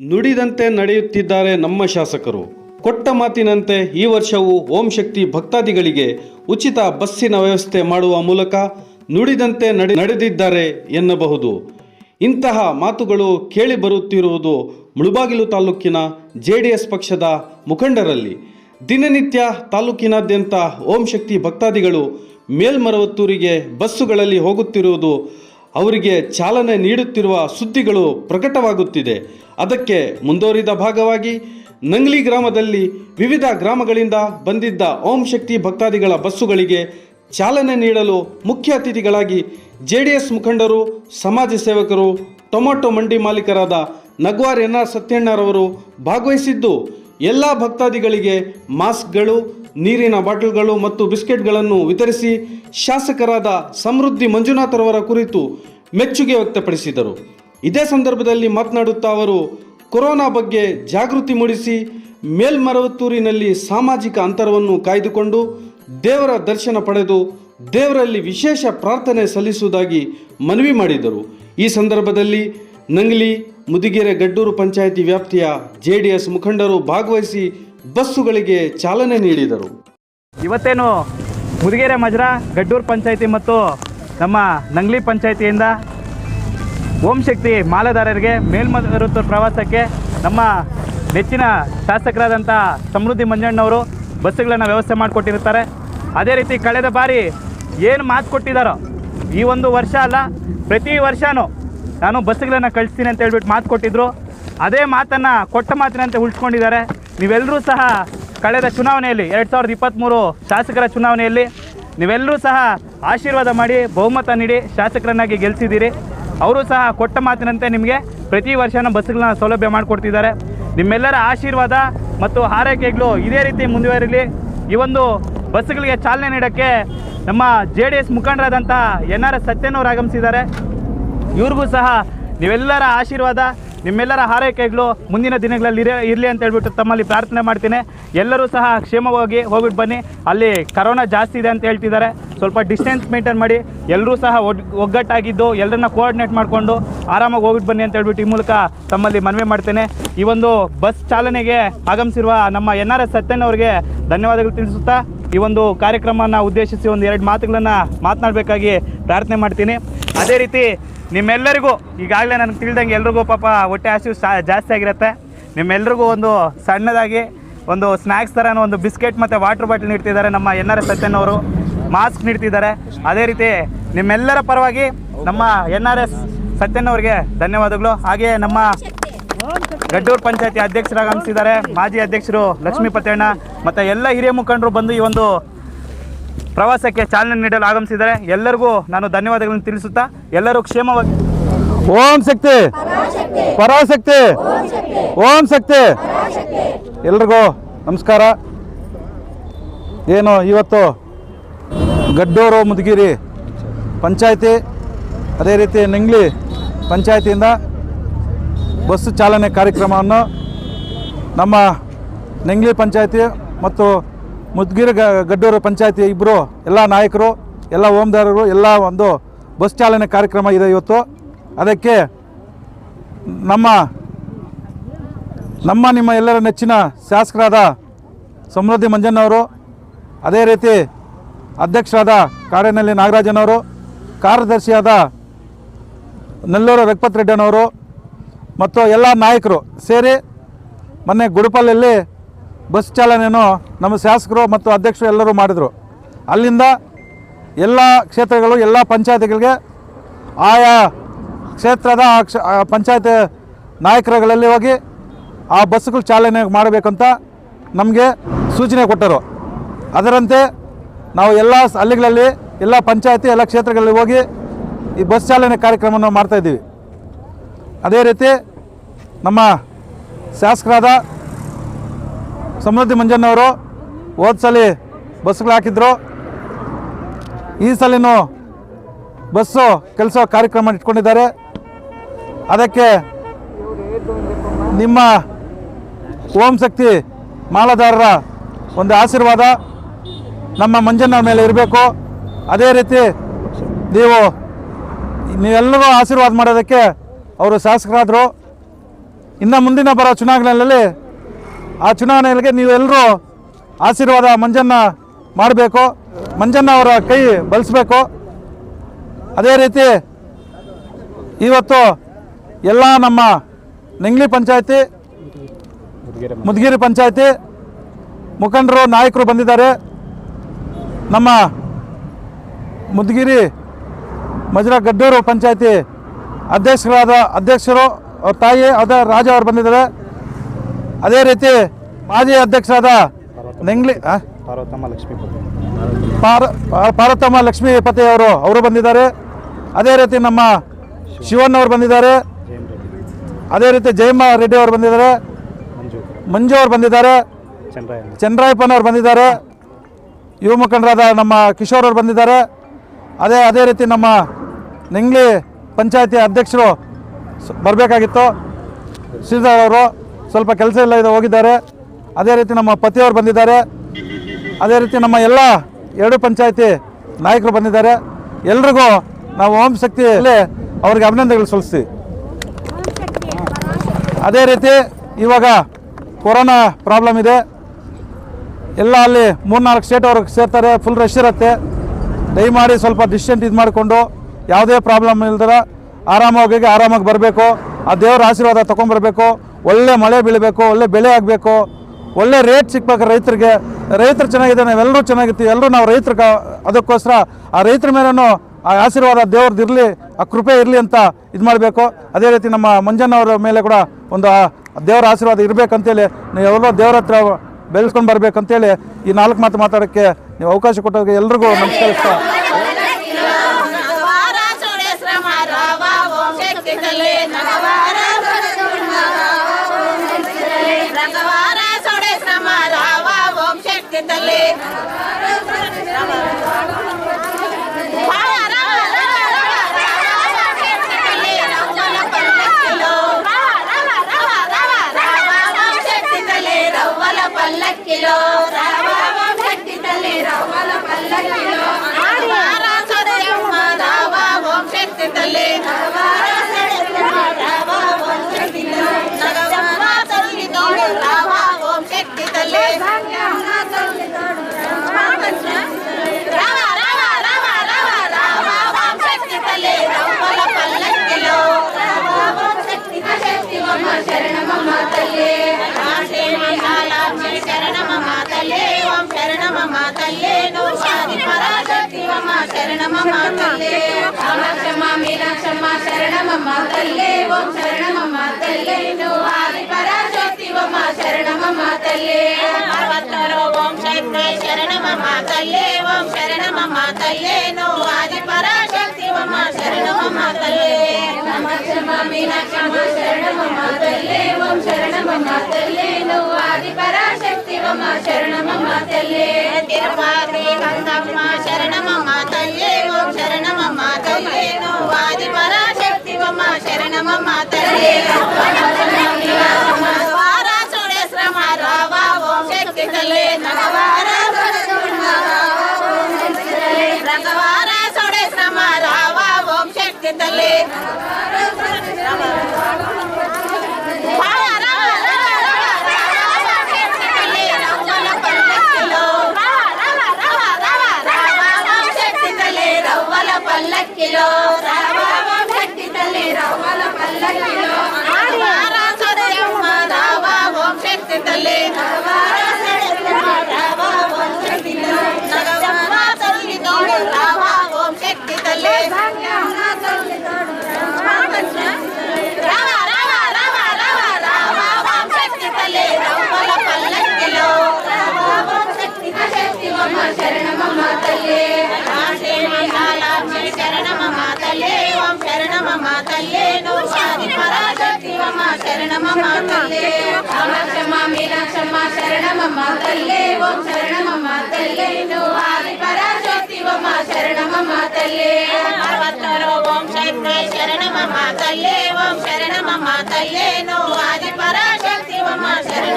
ನುಡಿದಂತೆ ನಡೆಯುತ್ತಿದ್ದಾರೆ ನಮ್ಮ ಶಾಸಕರು. ಕೊಟ್ಟ ಮಾತಿನಂತೆ ಈ ವರ್ಷವೂ ಓಂ ಶಕ್ತಿ ಭಕ್ತಾದಿಗಳಿಗೆ ಉಚಿತ ಬಸ್ಸಿನ ವ್ಯವಸ್ಥೆ ಮಾಡುವ ಮೂಲಕ ನುಡಿದಂತೆ ನಡೆ, ನಡೆದಿದ್ದಾರೆ ಎನ್ನಬಹುದು. ಇಂತಹ ಮಾತುಗಳು ಕೇಳಿ ಬರುತ್ತಿರುವುದು ಮುಳುಬಾಗಿಲು ತಾಲೂಕಿನ ಜೆಡಿಎಸ್ ಪಕ್ಷದ ಮುಖಂಡರಲ್ಲಿ. ದಿನನಿತ್ಯ ತಾಲೂಕಿನಾದ್ಯಂತ ಓಂ ಶಕ್ತಿ ಭಕ್ತಾದಿಗಳು ಮೇಲ್ಮರವತ್ತೂರಿಗೆ ಬಸ್ಸುಗಳಲ್ಲಿ ಹೋಗುತ್ತಿರುವುದು ಅವರಿಗೆ ಚಾಲನೆ ನೀಡುತ್ತಿರುವ ಸುದ್ದಿಗಳು ಪ್ರಕಟವಾಗುತ್ತಿದೆ. ಅದಕ್ಕೆ ಮುಂದುವರಿದ ಭಾಗವಾಗಿ, ನಂಗ್ಲಿ ಗ್ರಾಮದಲ್ಲಿ ವಿವಿಧ ಗ್ರಾಮಗಳಿಂದ ಬಂದಿದ್ದ ಓಂ ಶಕ್ತಿ ಭಕ್ತಾದಿಗಳ ಬಸ್ಸುಗಳಿಗೆ ಚಾಲನೆ ನೀಡಲು ಮುಖ್ಯ ಅತಿಥಿಗಳಾಗಿ ಜೆಡಿಎಸ್ ಮುಖಂಡರು, ಸಮಾಜ ಸೇವಕರು, ಟೊಮೊಟೊ ಮಂಡಿ ಮಾಲೀಕರಾದ ನಗ್ವಾರ್ ಎನ್ ಆರ್ ಸತ್ಯಣ್ಣರವರು ಭಾಗವಹಿಸಿದ್ದು. ಎಲ್ಲ ಭಕ್ತಾದಿಗಳಿಗೆ ಮಾಸ್ಕ್ಗಳು ನೀರಿನ ಬಾಟಲ್ಗಳು ಮತ್ತು ಬಿಸ್ಕೆಟ್ಗಳನ್ನು ವಿತರಿಸಿ ಶಾಸಕರಾದ ಸಮೃದ್ಧಿ ಮಂಜುನಾಥರವರ ಕುರಿತು ಮೆಚ್ಚುಗೆ ವ್ಯಕ್ತಪಡಿಸಿದರು. ಇದೇ ಸಂದರ್ಭದಲ್ಲಿ ಮಾತನಾಡುತ್ತಾ ಅವರು, ಕೊರೋನಾ ಬಗ್ಗೆ ಜಾಗೃತಿ ಮೂಡಿಸಿ ಮೇಲ್ಮರವತ್ತೂರಿನಲ್ಲಿ ಸಾಮಾಜಿಕ ಅಂತರವನ್ನು ಕಾಯ್ದುಕೊಂಡು ದೇವರ ದರ್ಶನ ಪಡೆದು ದೇವರಲ್ಲಿ ವಿಶೇಷ ಪ್ರಾರ್ಥನೆ ಸಲ್ಲಿಸುವುದಾಗಿ ಮನವಿ ಮಾಡಿದರು. ಈ ಸಂದರ್ಭದಲ್ಲಿ ನಂಗ್ಲಿ, ಮುದಿಗೆರೆ ಗಡ್ಡೂರು ಪಂಚಾಯಿತಿ ವ್ಯಾಪ್ತಿಯ ಜೆಡಿಎಸ್ ಮುಖಂಡರು ಭಾಗವಹಿಸಿ ಬಸ್ಸುಗಳಿಗೆ ಚಾಲನೆ ನೀಡಿದರು. ಇವತ್ತೇನು ಮುದಿಗೆರೆ ಮಜ್ರ, ಗಡ್ಡೂರು ಪಂಚಾಯಿತಿ ಮತ್ತು ನಮ್ಮ ನಂಗ್ಲಿ ಪಂಚಾಯಿತಿಯಿಂದ ಓಂ ಶಕ್ತಿ ಮಾಲದಾರರಿಗೆ ಮೇಲ್ಮರುತ್ತೂರು ಪ್ರವಾಸಕ್ಕೆ ನಮ್ಮ ನೆಚ್ಚಿನ ಶಾಸಕರಾದಂಥ ಸಮೃದ್ಧಿ ಮಂಜಣ್ಣವರು ಬಸ್ಸುಗಳನ್ನು ವ್ಯವಸ್ಥೆ ಮಾಡಿಕೊಟ್ಟಿರ್ತಾರೆ ಅದೇ ರೀತಿ ಕಳೆದ ಬಾರಿ ಏನು ಮಾತು ಕೊಟ್ಟಿದ್ದಾರೋ ಈ ಒಂದು ವರ್ಷ ಅಲ್ಲ, ಪ್ರತಿ ವರ್ಷವೂ ನಾನು ಬಸ್ಸುಗಳನ್ನು ಕಳಿಸ್ತೀನಿ ಅಂತ ಹೇಳ್ಬಿಟ್ಟು ಮಾತು ಕೊಟ್ಟಿದ್ರು. ಅದೇ ಮಾತನ್ನು ಕೊಟ್ಟ ಮಾತಿನಂತೆ ಉಳಿಸ್ಕೊಂಡಿದ್ದಾರೆ. ನೀವೆಲ್ಲರೂ ಸಹ ಕಳೆದ ಚುನಾವಣೆಯಲ್ಲಿ, ಎರಡು ಸಾವಿರದ ಇಪ್ಪತ್ತ್ಮೂರು ಶಾಸಕರ ಚುನಾವಣೆಯಲ್ಲಿ ನೀವೆಲ್ಲರೂ ಸಹ ಆಶೀರ್ವಾದ ಮಾಡಿ ಬಹುಮತ ನೀಡಿ ಶಾಸಕರನ್ನಾಗಿ ಗೆಲ್ಲಿಸಿದ್ದೀರಿ ಅವರು ಸಹ ಕೊಟ್ಟ ಮಾತಿನಂತೆ ನಿಮಗೆ ಪ್ರತಿ ವರ್ಷನೂ ಬಸ್ಗಳನ್ನ ಸೌಲಭ್ಯ ಮಾಡಿಕೊಡ್ತಿದ್ದಾರೆ. ನಿಮ್ಮೆಲ್ಲರ ಆಶೀರ್ವಾದ ಮತ್ತು ಹಾರೈಕೆಗಳು ಇದೇ ರೀತಿ ಮುಂದುವರಿಲಿ. ಈ ಒಂದು ಬಸ್ಗಳಿಗೆ ಚಾಲನೆ ನೀಡೋಕ್ಕೆ ನಮ್ಮ ಜೆ ಡಿ ಎಸ್ ಮುಖಂಡರಾದಂಥ ಎನ್ ಆರ್ ಎಸ್ ಸತ್ಯನವರು ಆಗಮಿಸಿದ್ದಾರೆ. ಇವ್ರಿಗೂ ಸಹ ನೀವೆಲ್ಲರ ಆಶೀರ್ವಾದ ನಿಮ್ಮೆಲ್ಲರ ಹಾರೈಕೆಗಳು ಮುಂದಿನ ದಿನಗಳಲ್ಲಿ ಇರ ಇರಲಿ ಅಂತ ಹೇಳ್ಬಿಟ್ಟು ತಮ್ಮಲ್ಲಿ ಪ್ರಾರ್ಥನೆ ಮಾಡ್ತೀನಿ. ಎಲ್ಲರೂ ಸಹ ಕ್ಷೇಮವಾಗಿ ಹೋಗ್ಬಿಟ್ಟು ಬನ್ನಿ. ಅಲ್ಲಿ ಕರೋನಾ ಜಾಸ್ತಿ ಇದೆ ಅಂತ ಹೇಳ್ತಿದ್ದಾರೆ. ಸ್ವಲ್ಪ ಡಿಸ್ಟೆನ್ಸ್ ಮೇಂಟೈನ್ ಮಾಡಿ. ಎಲ್ಲರೂ ಸಹ ಒಗ್ಗಟ್ಟಾಗಿದ್ದು, ಎಲ್ಲರನ್ನ ಕೋಆರ್ಡಿನೇಟ್ ಮಾಡಿಕೊಂಡು ಆರಾಮಾಗಿ ಹೋಗ್ಬಿಟ್ಟು ಬನ್ನಿ ಅಂತ ಹೇಳ್ಬಿಟ್ಟು ಈ ಮೂಲಕ ತಮ್ಮಲ್ಲಿ ಮನವಿ ಮಾಡ್ತೇನೆ. ಈ ಒಂದು ಬಸ್ ಚಾಲನೆಗೆ ಆಗಮಿಸಿರುವ ನಮ್ಮ ಎನ್ ಆರ್ ಎಸ್ ಸತ್ಯನ್ ಅವರಿಗೆ ಧನ್ಯವಾದಗಳು ತಿಳಿಸುತ್ತಾ, ಈ ಒಂದು ಕಾರ್ಯಕ್ರಮನ ಉದ್ದೇಶಿಸಿ ಒಂದು ಎರಡು ಮಾತುಗಳನ್ನು ಮಾತನಾಡಬೇಕಾಗಿ ಪ್ರಾರ್ಥನೆ ಮಾಡ್ತೀನಿ. ಅದೇ ರೀತಿ ನಿಮ್ಮೆಲ್ಲರಿಗೂ ಈಗಾಗಲೇ ನನಗೆ ತಿಳಿದಂಗೆ ಎಲ್ರಿಗೂ ಪಾಪ ಹೊಟ್ಟೆ ಹಸಿವು ಜಾಸ್ತಿ ಆಗಿರುತ್ತೆ. ನಿಮ್ಮೆಲ್ರಿಗೂ ಒಂದು ಸಣ್ಣದಾಗಿ ಒಂದು ಸ್ನ್ಯಾಕ್ಸ್ ಥರನೂ ಒಂದು ಬಿಸ್ಕೆಟ್ ಮತ್ತು ವಾಟರ್ ಬಾಟಲ್ ನೀಡ್ತಿದ್ದಾರೆ ನಮ್ಮ ಎನ್ ಆರ್ ಎಸ್ ಸತ್ಯನವರು ಮಾಸ್ಕ್ ನೀಡ್ತಿದ್ದಾರೆ. ಅದೇ ರೀತಿ ನಿಮ್ಮೆಲ್ಲರ ಪರವಾಗಿ ನಮ್ಮ ಎನ್ ಆರ್ ಎಸ್ ಸತ್ಯನವ್ರಿಗೆ ಧನ್ಯವಾದಗಳು. ಹಾಗೆ ನಮ್ಮ ಗಡ್ಡೂರು ಪಂಚಾಯತಿ ಅಧ್ಯಕ್ಷರಾಗಿ ಅನಿಸಿದ್ದಾರೆ. ಮಾಜಿ ಅಧ್ಯಕ್ಷರು ಲಕ್ಷ್ಮೀ ಪತೇಣ ಮತ್ತು ಎಲ್ಲ ಹಿರಿಯ ಮುಖಂಡರು ಬಂದು ಈ ಒಂದು ಪ್ರವಾಸಕ್ಕೆ ಚಾಲನೆ ನೀಡಲು ಆಗಮಿಸಿದ್ದಾರೆ ಎಲ್ಲರಿಗೂ ನಾನು ಧನ್ಯವಾದಗಳನ್ನು ತಿಳಿಸುತ್ತಾ ಎಲ್ಲರೂ ಕ್ಷೇಮವಾಗಿ ಓಂ ಶಕ್ತಿ. ಪರಾಶಕ್ತಿ ಓಂ ಶಕ್ತಿ. ಎಲ್ರಿಗೂ ನಮಸ್ಕಾರ. ಏನು ಇವತ್ತು ಗಡ್ಡೂರು ಮುದಗಿರಿ ಪಂಚಾಯಿತಿ, ಅದೇ ರೀತಿ ನಿಂಗ್ಲಿ ಪಂಚಾಯಿತಿಯಿಂದ ಬಸ್ಸು ಚಾಲನೆ ಕಾರ್ಯಕ್ರಮವನ್ನು ನಮ್ಮ ನೆಂಗ್ಲಿ ಪಂಚಾಯಿತಿ ಮತ್ತು ಮುದ್ಗಿರಿ ಗಡ್ಡೂರು ಪಂಚಾಯತಿ ಇಬ್ಬರು ಎಲ್ಲ ನಾಯಕರು, ಎಲ್ಲ ಓಮ್ದಾರರು ಎಲ್ಲ ಒಂದು ಬಸ್ ಚಾಲನೆ ಕಾರ್ಯಕ್ರಮ ಇದೆ ಇವತ್ತು. ಅದಕ್ಕೆ ನಮ್ಮ ನಮ್ಮ ನಿಮ್ಮ ಎಲ್ಲರ ನೆಚ್ಚಿನ ಶಾಸಕರಾದ ಸಮೃದ್ಧಿ ಮಂಜಣ್ಣವರು ಅದೇ ರೀತಿ ಅಧ್ಯಕ್ಷರಾದ ಕಾಡೇನಹಳ್ಳಿ ನಾಗರಾಜನವರು ಕಾರ್ಯದರ್ಶಿಯಾದ ನೆಲ್ಲೂರು ರಘುಪತ್ ರೆಡ್ಡಿನವರು ಮತ್ತು ಎಲ್ಲ ನಾಯಕರು ಸೇರಿ ಮೊನ್ನೆ ಗುಡುಪಲ್ಲಿ ಬಸ್ ಚಾಲನೆಯನ್ನು ನಮ್ಮ ಶಾಸಕರು ಮತ್ತು ಅಧ್ಯಕ್ಷರು ಎಲ್ಲರೂ ಮಾಡಿದರು. ಅಲ್ಲಿಂದ ಎಲ್ಲ ಕ್ಷೇತ್ರಗಳು, ಎಲ್ಲ ಪಂಚಾಯತಿಗಳಿಗೆ, ಆಯಾ ಕ್ಷೇತ್ರದ ಆ ಕ್ಷ ಪಂಚಾಯತ್ ನಾಯಕರುಗಳಲ್ಲಿ ಹೋಗಿ ಆ ಬಸ್ಗಳು ಚಾಲನೆ ಮಾಡಬೇಕಂತ ನಮಗೆ ಸೂಚನೆ ಕೊಟ್ಟರು. ಅದರಂತೆ ನಾವು ಎಲ್ಲ ಹಳ್ಳಿಗಳಲ್ಲಿ, ಎಲ್ಲ ಪಂಚಾಯತಿ, ಎಲ್ಲ ಕ್ಷೇತ್ರಗಳಲ್ಲಿ ಹೋಗಿ ಈ ಬಸ್ ಚಾಲನೆ ಕಾರ್ಯಕ್ರಮವನ್ನು ಮಾಡ್ತಾಯಿದ್ದೀವಿ ಅದೇ ರೀತಿ ನಮ್ಮ ಶಾಸಕರಾದ ಸಮೃದ್ಧಿ ಮಂಜಣ್ಣವರು ಹೋದ ಸಲ ಬಸ್ಗಳು ಹಾಕಿದ್ರು. ಈ ಸಲಿನೂ ಬಸ್ಸು ಕೆಲಸ ಕಾರ್ಯಕ್ರಮ ಇಟ್ಕೊಂಡಿದ್ದಾರೆ. ಅದಕ್ಕೆ ನಿಮ್ಮ ಓಂ ಶಕ್ತಿ ಮಾಲಾಧಾರರ ಒಂದು ಆಶೀರ್ವಾದ ನಮ್ಮ ಮಂಜಣ್ಣ ಮೇಲೆ ಇರಬೇಕು. ಅದೇ ರೀತಿ ನೀವು ನೀವೆಲ್ಲರೂ ಆಶೀರ್ವಾದ ಮಾಡೋದಕ್ಕೆ ಅವರು ಶಾಸಕರಾದರು. ಇನ್ನು ಮುಂದಿನ ಬರೋ ಚುನಾವಣೆಯಲ್ಲಿ ಆ ಚುನಾವಣೆಗೆ ನೀವೆಲ್ಲರೂ ಆಶೀರ್ವಾದ ಮಂಜನ್ನ ಮಾಡಬೇಕು. ಮಂಜನ್ನ ಅವರ ಕೈ ಬಳಸಬೇಕು ಅದೇ ರೀತಿ ಇವತ್ತು ಎಲ್ಲ ನಮ್ಮ ನೆಂಗ್ಲಿ ಪಂಚಾಯತಿ, ಮುದ್ಗಿರಿ ಪಂಚಾಯತಿ ಮುಖಂಡರು, ನಾಯಕರು ಬಂದಿದ್ದಾರೆ. ನಮ್ಮ ಮುದ್ಗಿರಿ ಮಜ್ರಾ ಗಡ್ಡೂರು ಪಂಚಾಯತಿ ಅಧ್ಯಕ್ಷರಾದ ಅಧ್ಯಕ್ಷರು ತಾಯಿ ಅದ ರಾಜ ಅವರು ಬಂದಿದ್ದಾರೆ. ಅದೇ ರೀತಿ ಮಾಜಿ ಅಧ್ಯಕ್ಷರಾದ ನೆಂಗ್ಲಿ ಪಾರ್ವತಮ್ಮ ಪಾರ ಪಾ- ಪಾರ್ವತಮ್ಮ ಲಕ್ಷ್ಮೀಪತಿ ಅವರು ಅವರು ಬಂದಿದ್ದಾರೆ. ಅದೇ ರೀತಿ ನಮ್ಮ ಶಿವಣ್ಣ ಅವರು ಬಂದಿದ್ದಾರೆ. ಅದೇ ರೀತಿ ಜಯಮ್ಮ ರೆಡ್ಡಿ ಅವರು ಬಂದಿದ್ದಾರೆ. ಮಂಜು. ಅವರು ಬಂದಿದ್ದಾರೆ. ಚಂದ್ರಾಯಪ್ಪನವ್ರು ಬಂದಿದ್ದಾರೆ. ಯುವ ಮುಖಂಡರಾದ ನಮ್ಮ ಕಿಶೋರ್ ಅವರು ಬಂದಿದ್ದಾರೆ. ಅದೇ ಅದೇ ರೀತಿ ನಮ್ಮ ನೆಂಗ್ಲಿ ಪಂಚಾಯತಿ ಅಧ್ಯಕ್ಷರು ಬರಬೇಕಾಗಿತ್ತು. ಶ್ರೀಧರ್ ಅವರು. ಸ್ವಲ್ಪ ಕೆಲಸ ಇಲ್ಲ ಇದೆ, ಹೋಗಿದ್ದಾರೆ. ಅದೇ ರೀತಿ ನಮ್ಮ ಪತಿಯವರು ಬಂದಿದ್ದಾರೆ. ಅದೇ ರೀತಿ ನಮ್ಮ ಎಲ್ಲ ಎರಡು ಪಂಚಾಯತಿ ನಾಯಕರು ಬಂದಿದ್ದಾರೆ. ಎಲ್ರಿಗೂ ನಾವು ಓಂ ಶಕ್ತಿಯಲ್ಲಿ ಅವ್ರಿಗೆ ಅಭಿನಂದನೆಗಳು ಸಲ್ಲಿಸ್ತೀವಿ. ಅದೇ ರೀತಿ ಇವಾಗ ಕೊರೋನಾ ಪ್ರಾಬ್ಲಮ್ ಇದೆ. ಎಲ್ಲ ಅಲ್ಲಿ ಮೂರ್ನಾಲ್ಕು ಸ್ಟೇಟ್ ಅವ್ರಿಗೆ ಸೇರ್ತಾರೆ ಫುಲ್ ರಶ್ ಇರುತ್ತೆ. ದಯಮಾಡಿ ಸ್ವಲ್ಪ ಡಿಸ್ಟೆಂಟ್ ಇದು ಮಾಡಿಕೊಂಡು ಯಾವುದೇ ಪ್ರಾಬ್ಲಮ್ ಇಲ್ದಿರ ಆರಾಮಾಗಿ ಆರಾಮಾಗಿ ಬರಬೇಕು. ಆ ದೇವರ ಆಶೀರ್ವಾದ ತೊಗೊಂಬರ್ಬೇಕು ಒಳ್ಳೆ ಮಳೆ ಬೀಳಬೇಕು, ಒಳ್ಳೆ ಬೆಳೆ ಆಗಬೇಕು, ಒಳ್ಳೆ ರೇಟ್ ಸಿಗ್ಬೇಕು ರೈತರಿಗೆ. ರೈತರು ಚೆನ್ನಾಗಿದೆ ನಾವೆಲ್ಲರೂ ಚೆನ್ನಾಗಿರ್ತೀವಿ, ಎಲ್ಲರೂ ನಾವು ರೈತರಿಗೆ ಅದಕ್ಕೋಸ್ಕರ ಆ ರೈತರ ಮೇಲೂ ಆ ಆಶೀರ್ವಾದ ದೇವ್ರದ್ದು ಇರಲಿ, ಆ ಕೃಪೆ ಇರಲಿ ಅಂತ ಇದು ಮಾಡಬೇಕು. ಅದೇ ರೀತಿ ನಮ್ಮ ಮಂಜಣ್ಣವರ ಮೇಲೆ ಕೂಡ ಒಂದು ದೇವರ ಆಶೀರ್ವಾದ ಇರಬೇಕಂತೇಳಿ, ನೀವು ಎಲ್ಲರೂ ದೇವರ ಹತ್ರ ಬೆಳೆಸ್ಕೊಂಡು ಬರಬೇಕಂತೇಳಿ ಈ ನಾಲ್ಕು ಮಾತು ಮಾತಾಡೋಕ್ಕೆ ನೀವು ಅವಕಾಶ ಕೊಟ್ಟೋದಕ್ಕೆ ಎಲ್ರಿಗೂ ನಮಸ್ಕರಿಸ್ತಾ ಓಂ ಶಕ್ತಿ ತಲೆ శరణమమ్మ తల్లి నువ్వు శాది పరాశక్తి శరణమమ్మ తల్లి. కామాక్షమ్మ మీనాక్షమ్మ శరణమమ్మ తల్లి ఓం శరణమమ్మ తల్లి. నువ్వు ఆది పరాశక్తి మమ్మ శరణమమ్మ తల్లి. పర్వతరో ఓం శక్తి శరణమమ్మ ఓం శరణమమ్మ నువ్వు ఆది శరణమమ్మ కామాక్షమ్మ మీనాక్షమ్మ శరణమమ్మ తల్లి ఓం శరణమమ్మ తల్లి నువ్వు ఆది పరాశక్తి శరణమమ్మ తిరుపతి కందమ్మ శరణమమ్మ ఓం శరణమమ్మ నువ్వు ఆది శరణమమ్మ రావా ఓం శక్తి రావా ఓం శక్తి తల్లి పల్లక్కిలో శక్తి తల్లి రవ్వల పల్లక్కిలో శక్తి తల్లి శరణమ మా తల్లే. రామక్షమ మీనాక్షమ శరణమ మా తల్లే. ఓం శరణమ మా తల్లే. నువ్వు ఆది పరాశక్తివమ్మ శరణమ మా తల్లే. శరణ